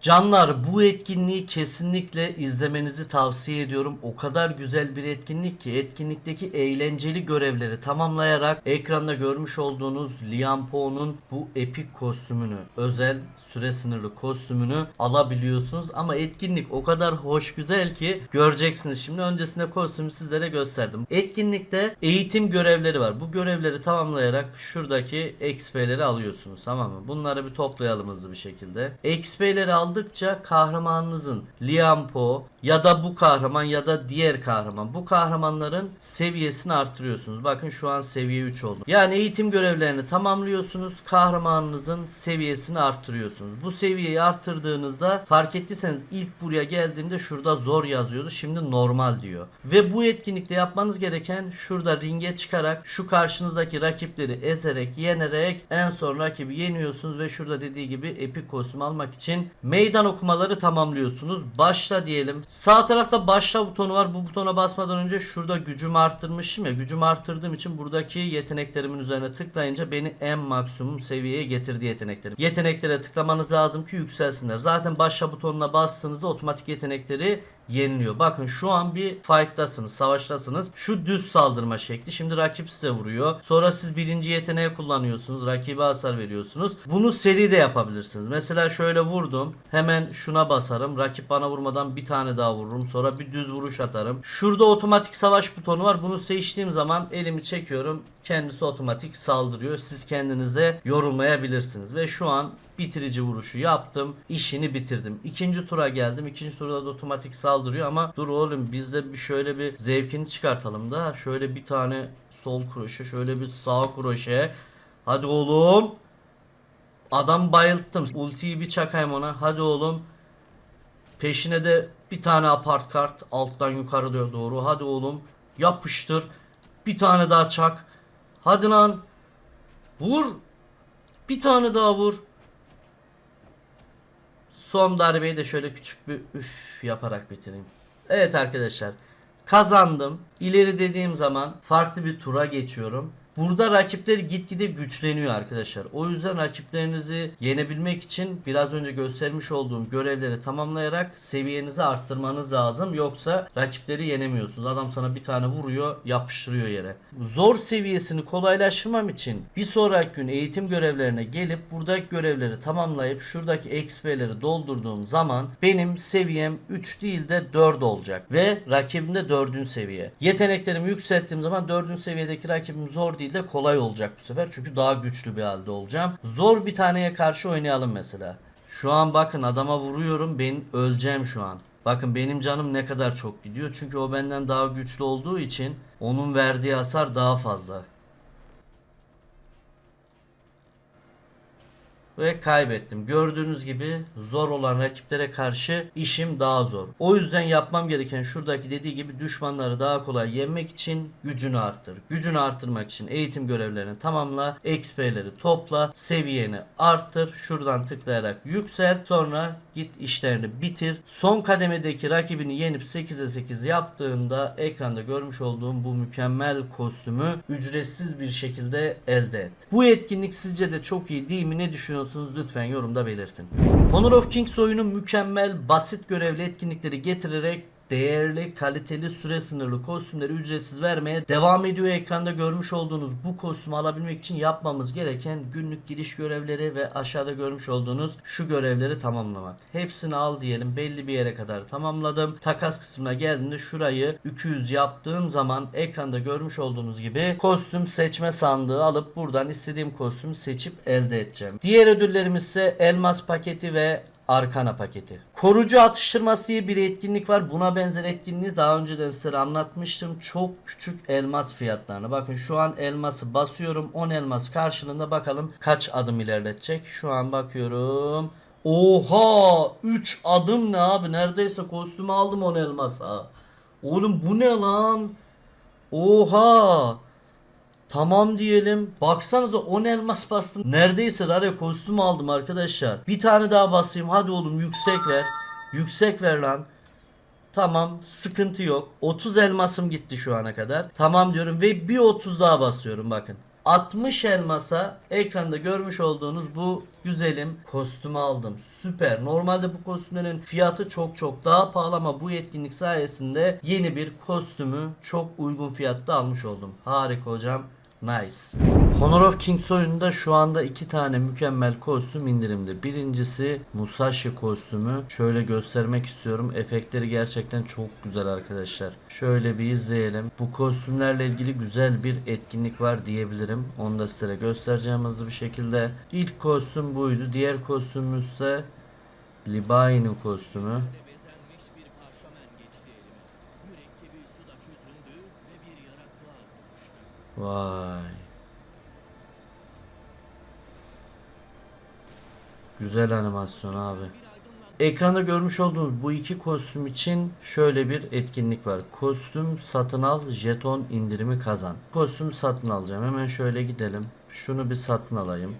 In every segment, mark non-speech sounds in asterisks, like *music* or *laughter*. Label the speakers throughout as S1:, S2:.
S1: Canlar bu etkinliği kesinlikle izlemenizi tavsiye ediyorum. O kadar güzel bir etkinlik ki etkinlikteki eğlenceli görevleri tamamlayarak ekranda görmüş olduğunuz Liam Poe'nun bu epik kostümünü, özel süre sınırlı kostümünü alabiliyorsunuz. Ama etkinlik o kadar hoş güzel ki göreceksiniz. Şimdi öncesinde kostümü sizlere gösterdim. Etkinlikte eğitim görevleri var. Bu görevleri tamamlayarak şuradaki XP'leri alıyorsunuz tamam mı? Bunları bir toplayalım hızlı bir şekilde. XP'leri aldıkça kahramanınızın Liam Poe ya da bu kahraman ya da diğer kahraman bu kahramanların seviyesini artırıyorsunuz. Bakın şu an seviye 3 oldu. Yani eğitim görevlerini tamamlıyorsunuz. Kahramanınızın seviyesini artırıyorsunuz. Bu seviyeyi arttırdığınızda fark ettiyseniz ilk buraya geldiğimde şurada zor yazıyordu. Şimdi normal diyor. Ve bu etkinlikte yapmanız gereken şurada ringe çıkarak şu karşınızdaki rakipleri ezerek, yenerek en son rakibi yeniyorsunuz ve şurada dediği gibi epik kostüm almak için meydan okumaları tamamlıyorsunuz. Başla diyelim. Sağ tarafta başla butonu var. Bu butona basmadan önce şurada gücümü arttırmışım ya. Gücümü arttırdığım için buradaki yeteneklerimin üzerine tıklayınca beni en maksimum seviyeye getirdi yeteneklerim. Yeteneklere tıklamanız lazım ki yükselsinler. Zaten başla butonuna bastığınızda otomatik yetenekleri yeniliyor. Bakın şu an bir fight'tasınız, savaştasınız. Şu düz saldırma şekli. Şimdi rakip size vuruyor. Sonra siz birinci yeteneği kullanıyorsunuz. Rakibe hasar veriyorsunuz. Bunu seri de yapabilirsiniz. Mesela şöyle vurdum. Hemen şuna basarım. Rakip bana vurmadan bir tane daha vururum. Sonra bir düz vuruş atarım. Şurada otomatik savaş butonu var. Bunu seçtiğim zaman elimi çekiyorum. Kendisi otomatik saldırıyor. Siz kendiniz de yorumlayabilirsiniz. Ve şu an bitirici vuruşu yaptım. işini bitirdim. İkinci tura geldim. İkinci turda da otomatik saldırıyor ama dur oğlum biz de bir şöyle bir zevkini çıkartalım da. Şöyle bir tane sol kroşe, şöyle bir sağ kroşe. Hadi oğlum. Adam bayılttım. Ultiyi bir çakayım ona. Hadi oğlum. Peşine de bir tane apart kart alttan yukarı doğru. Hadi oğlum. Yapıştır. Bir tane daha çak. Hadi lan. Vur. Bir tane daha vur. Son darbeyi de şöyle küçük bir üf yaparak bitireyim. Evet arkadaşlar. Kazandım. İleri dediğim zaman farklı bir tura geçiyorum. Burada rakipler gitgide güçleniyor arkadaşlar. O yüzden rakiplerinizi yenebilmek için biraz önce göstermiş olduğum görevleri tamamlayarak seviyenizi arttırmanız lazım. Yoksa rakipleri yenemiyorsunuz. Adam sana bir tane vuruyor, yapıştırıyor yere. Zor seviyesini kolaylaştırmam için bir sonraki gün eğitim görevlerine gelip buradaki görevleri tamamlayıp şuradaki XP'leri doldurduğum zaman benim seviyem 3 değil de 4 olacak. Ve rakibim de 4. seviye. Yeteneklerimi yükselttiğim zaman 4. seviyedeki rakibim zor değil de kolay olacak bu sefer. Çünkü daha güçlü bir halde olacağım. Zor bir taneye karşı oynayalım mesela. Şu an bakın adama vuruyorum. Ben öleceğim şu an. Bakın benim canım ne kadar çok gidiyor. Çünkü o benden daha güçlü olduğu için onun verdiği hasar daha fazla. Ve kaybettim. Gördüğünüz gibi zor olan rakiplere karşı işim daha zor. O yüzden yapmam gereken şuradaki dediği gibi düşmanları daha kolay yenmek için gücünü arttır. Gücünü arttırmak için eğitim görevlerini tamamla, XP'leri topla, seviyeni arttır. Şuradan tıklayarak yükselt. Sonra git işlerini bitir. Son kademedeki rakibini yenip 8'e 8 yaptığında ekranda görmüş olduğum bu mükemmel kostümü ücretsiz bir şekilde elde et. Bu etkinlik sizce de çok iyi değil mi? Ne düşünüyorsunuz? Lütfen yorumda belirtin. Honor of Kings oyunu mükemmel, basit görevli etkinlikleri getirerek değerli, kaliteli, süre sınırlı kostümleri ücretsiz vermeye devam ediyor. Ekranda görmüş olduğunuz bu kostümü alabilmek için yapmamız gereken günlük giriş görevleri ve aşağıda görmüş olduğunuz şu görevleri tamamlamak. Hepsini al diyelim. Belli bir yere kadar tamamladım. Takas kısmına geldiğinde şurayı 200 yaptığım zaman ekranda görmüş olduğunuz gibi kostüm seçme sandığı alıp buradan istediğim kostümü seçip elde edeceğim. Diğer ödüllerimiz ise elmas paketi ve Arkana paketi. Korucu atıştırması diye bir etkinlik var. Buna benzer etkinliği daha önceden size anlatmıştım. Çok küçük elmas fiyatlarını. Bakın şu an elması basıyorum. 10 elmas karşılığında bakalım kaç adım ilerletecek. Şu an bakıyorum. Oha! 3 adım ne abi? Neredeyse kostümü aldım 10 elmasa. Oğlum bu ne lan? Oha! Tamam diyelim. Baksanıza 10 elmas bastım. Neredeyse rare kostüm aldım arkadaşlar. Bir tane daha basayım. Hadi oğlum yüksek ver. Yüksek ver lan. Tamam sıkıntı yok. 30 elmasım gitti şu ana kadar. Tamam diyorum ve bir 30 daha basıyorum bakın. 60 elmasa ekranda görmüş olduğunuz bu güzelim kostümü aldım. Süper. Normalde bu kostümlerin fiyatı çok çok daha pahalı ama bu etkinlik sayesinde yeni bir kostümü çok uygun fiyatta almış oldum. Harika hocam. Nice. Honor of Kings oyununda şu anda iki tane mükemmel kostüm indirimde. Birincisi Musashi kostümü. Şöyle göstermek istiyorum. Efektleri gerçekten çok güzel arkadaşlar. Şöyle bir izleyelim. Bu kostümlerle ilgili güzel bir etkinlik var diyebilirim. Onu da size göstereceğim hızlı bir şekilde. İlk kostüm buydu. Diğer kostümümüz ise Libai'nin kostümü. Vay. Güzel animasyon abi. Ekranda görmüş olduğunuz bu iki kostüm için şöyle bir etkinlik var. Kostüm satın al, jeton indirimi kazan. Kostüm satın alacağım. Hemen şöyle gidelim. Şunu bir satın alayım.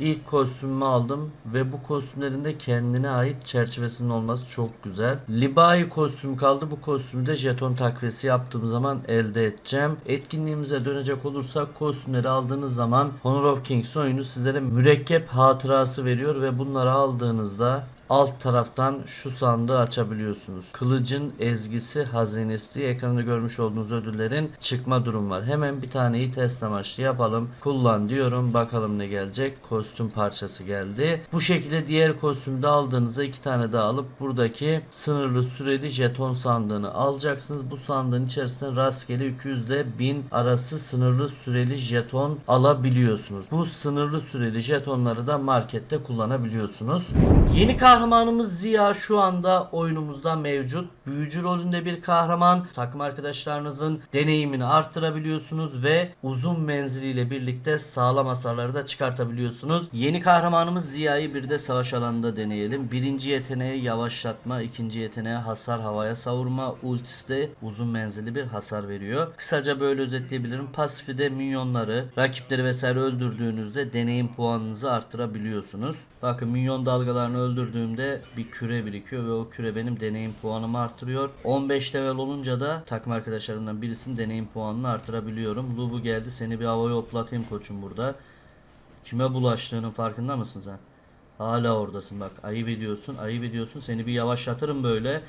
S1: İlk kostümümü aldım ve bu kostümlerin de kendine ait çerçevesinin olması çok güzel. Libai kostüm kaldı. Bu kostümü de jeton takviyesi yaptığım zaman elde edeceğim. Etkinliğimize dönecek olursak kostümleri aldığınız zaman Honor of Kings oyunu sizlere mürekkep hatırası veriyor ve bunları aldığınızda alt taraftan şu sandığı açabiliyorsunuz. Kılıcın ezgisi hazinesi diye ekranda görmüş olduğunuz ödüllerin çıkma durum var. Hemen bir taneyi test amaçlı yapalım. Kullan diyorum. Bakalım ne gelecek. Kostüm parçası geldi. Bu şekilde diğer kostümü de aldığınızda iki tane daha alıp buradaki sınırlı süreli jeton sandığını alacaksınız. Bu sandığın içerisinde rastgele 200 ile 1000 arası sınırlı süreli jeton alabiliyorsunuz. Bu sınırlı süreli jetonları da markette kullanabiliyorsunuz. Yeni kahramanımız Ziya şu anda oyunumuzda mevcut. Büyücü rolünde bir kahraman. Takım arkadaşlarınızın deneyimini arttırabiliyorsunuz ve uzun menziliyle birlikte sağlam hasarları da çıkartabiliyorsunuz. Yeni kahramanımız Ziya'yı bir de savaş alanında deneyelim. Birinci yeteneği yavaşlatma, ikinci yeteneği hasar havaya savurma, ultisi de uzun menzilli bir hasar veriyor. Kısaca böyle özetleyebilirim. Pasifi de minyonları, rakipleri vesaire öldürdüğünüzde deneyim puanınızı arttırabiliyorsunuz. Bakın minyon dalgalarını öldürdüğümde bir küre birikiyor ve o küre benim deneyim puanımı artırıyor. 15 level olunca da takım arkadaşlarımdan birisinin deneyim puanını artırabiliyorum. Lubu geldi seni bir havaya hoplatayım koçum burada. Kime bulaştığının farkında mısın sen? Hala oradasın bak. Ayıp ediyorsun. Ayıp ediyorsun. Seni bir yavaşlatırım böyle.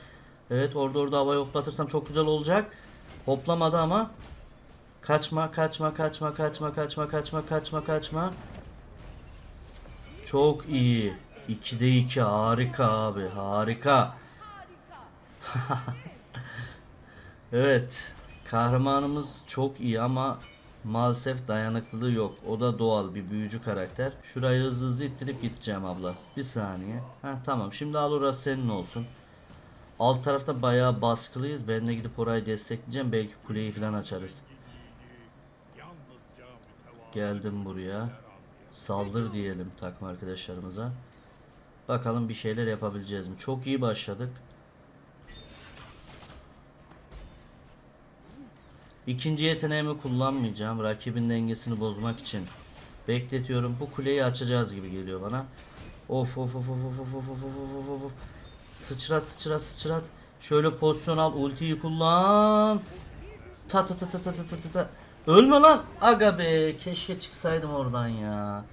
S1: Evet orada orada havaya hoplatırsam çok güzel olacak. Hoplamadı ama. Kaçma kaçma kaçma kaçma kaçma kaçma kaçma kaçma. Çok iyi. 2'de 2 harika abi harika. *laughs* evet kahramanımız çok iyi ama maalesef dayanıklılığı yok. O da doğal bir büyücü karakter. Şurayı hızlı hızlı ittirip gideceğim abla. Bir saniye. Ha tamam şimdi al senin olsun. Alt tarafta bayağı baskılıyız. Ben de gidip orayı destekleyeceğim. Belki kuleyi falan açarız. Geldim buraya. Saldır diyelim takım arkadaşlarımıza. Bakalım bir şeyler yapabileceğiz mi? Çok iyi başladık. İkinci yeteneğimi kullanmayacağım. Rakibin dengesini bozmak için bekletiyorum. Bu kuleyi açacağız gibi geliyor bana. Of of of of of of of of of of of. Sıçrat sıçrat sıçrat. Şöyle pozisyon al. Ultiyi kullan. Ta ta ta ta ta ta ta ta. Ölme lan. Aga be. Keşke çıksaydım oradan ya.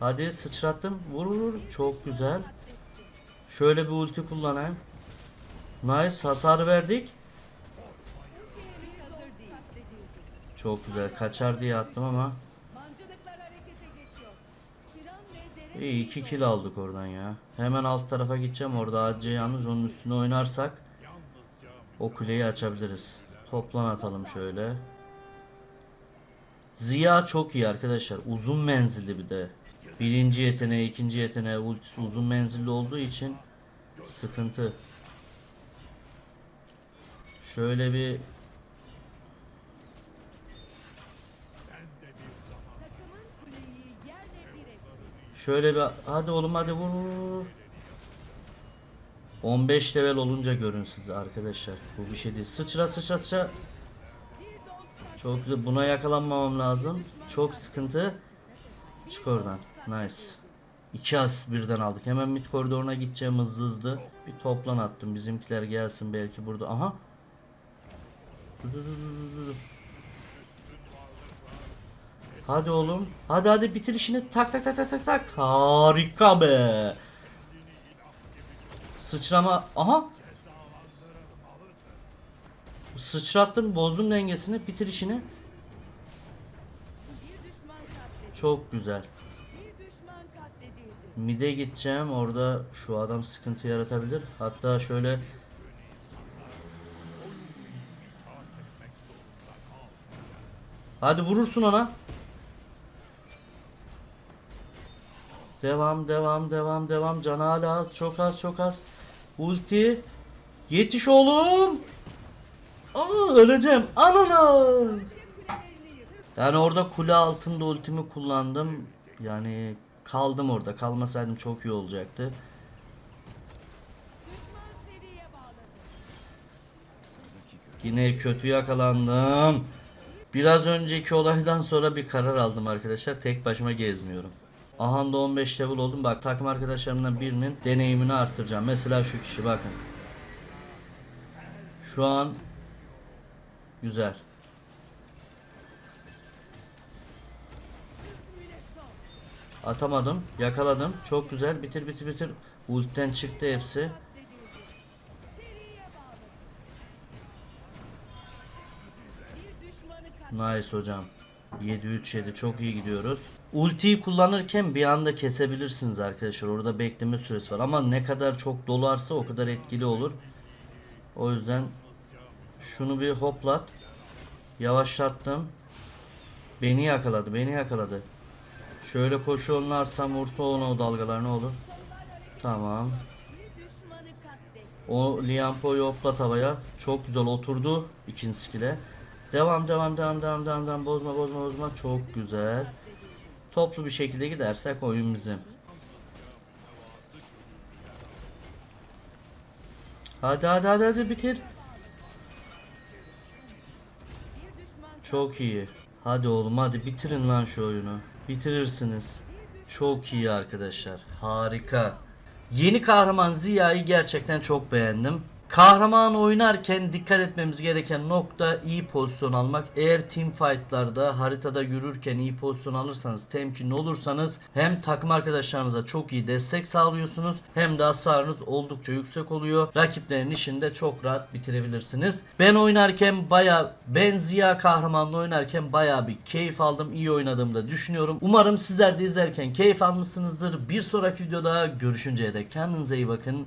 S1: Hadi sıçrattım. Vur. Çok güzel. Şöyle bir ulti kullanayım. Nice. Hasar verdik. Çok güzel. Kaçar diye attım ama. İyi 2 kill aldık oradan ya. Hemen alt tarafa gideceğim. Orada Hacı yalnız onun üstüne oynarsak o kuleyi açabiliriz. Toplan atalım şöyle. Ziya çok iyi arkadaşlar. Uzun menzilli bir de. Birinci yeteneği, ikinci yeteneği, ultisi uzun menzilli olduğu için sıkıntı. Şöyle bir. Şöyle bir hadi oğlum hadi vur. 15 level olunca görün siz arkadaşlar. Bu bir şey değil. Sıçra sıçra sıçra. Çok güzel. Buna yakalanmamam lazım. Çok sıkıntı. Çık oradan. Nice. İki as birden aldık. Hemen mid koridoruna gideceğim hızlı hızlı. Bir toplan attım. Bizimkiler gelsin belki burada. Aha. Dur, dur, dur, dur. Hadi oğlum. Hadi hadi bitir işini. Tak tak tak tak tak tak. Harika be. Sıçrama. Aha. Sıçrattım, bozdum dengesini. Bitir işini. Çok güzel. Mide gideceğim. Orada şu adam sıkıntı yaratabilir. Hatta şöyle Hadi vurursun ona. Devam, devam, devam, devam. Can hala az, çok az, çok az. Ulti. Yetiş oğlum. Aa, öleceğim. Anana. Yani orada kule altında ultimi kullandım. Yani kaldım orada. Kalmasaydım çok iyi olacaktı. Yine kötü yakalandım. Biraz önceki olaydan sonra bir karar aldım arkadaşlar. Tek başıma gezmiyorum. Aha da 15 level oldum. Bak takım arkadaşlarımdan birinin deneyimini arttıracağım. Mesela şu kişi bakın. Şu an güzel. Atamadım. Yakaladım. Çok güzel. Bitir bitir bitir. Ultiden çıktı hepsi. Nice hocam. 7-3-7 çok iyi gidiyoruz. Ultiyi kullanırken bir anda kesebilirsiniz arkadaşlar. Orada bekleme süresi var ama ne kadar çok dolarsa o kadar etkili olur. O yüzden şunu bir hoplat. Yavaşlattım. Beni yakaladı, beni yakaladı. Şöyle koşu atsam vursa ona o dalgalar ne olur? Tamam. O Liampo'yu hoplat havaya. Çok güzel oturdu ikinci skill'e. Devam devam devam devam devam devam bozma bozma bozma çok güzel. Toplu bir şekilde gidersek oyun bizim. Hadi hadi hadi hadi bitir. Çok iyi. Hadi oğlum hadi bitirin lan şu oyunu. Bitirirsiniz. Çok iyi arkadaşlar. Harika. Yeni kahraman Ziya'yı gerçekten çok beğendim. Kahraman oynarken dikkat etmemiz gereken nokta iyi pozisyon almak. Eğer team fightlarda haritada yürürken iyi pozisyon alırsanız, temkinli olursanız hem takım arkadaşlarınıza çok iyi destek sağlıyorsunuz hem de hasarınız oldukça yüksek oluyor. Rakiplerin işini de çok rahat bitirebilirsiniz. Ben oynarken baya ben Ziya kahramanla oynarken baya bir keyif aldım. iyi oynadığımı da düşünüyorum. Umarım sizler de izlerken keyif almışsınızdır. Bir sonraki videoda görüşünceye dek kendinize iyi bakın.